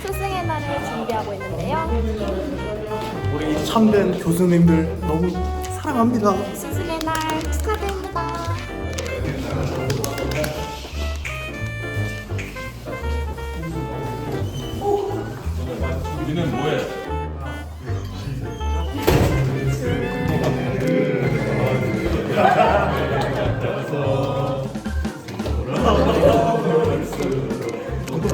스승의 날을 준비하고 있는데요. 우리 참된 교수님들 너무 사랑합니다. 스승의 날 축하드립니다. 우리는 뭐해?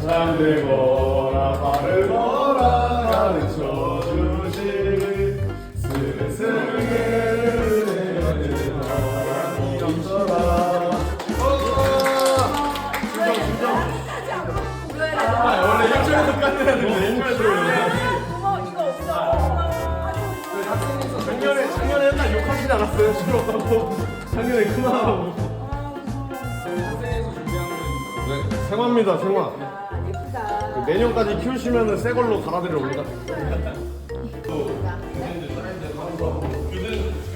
주시리. 원래 일주일에서 끝내야 되는데 작년에 작년에 옛날 욕하시지 않았어요? 싫어하고. 작년에 그만하고. 학생회에서 준비하는 거 있는데 네, 생화입니다 생화. 그 내년까지 키우시면은 새 걸로 갈아드려 옵니다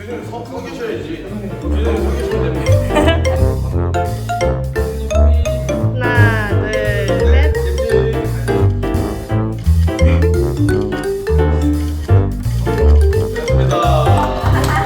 교수님 서 계셔야지. 교수님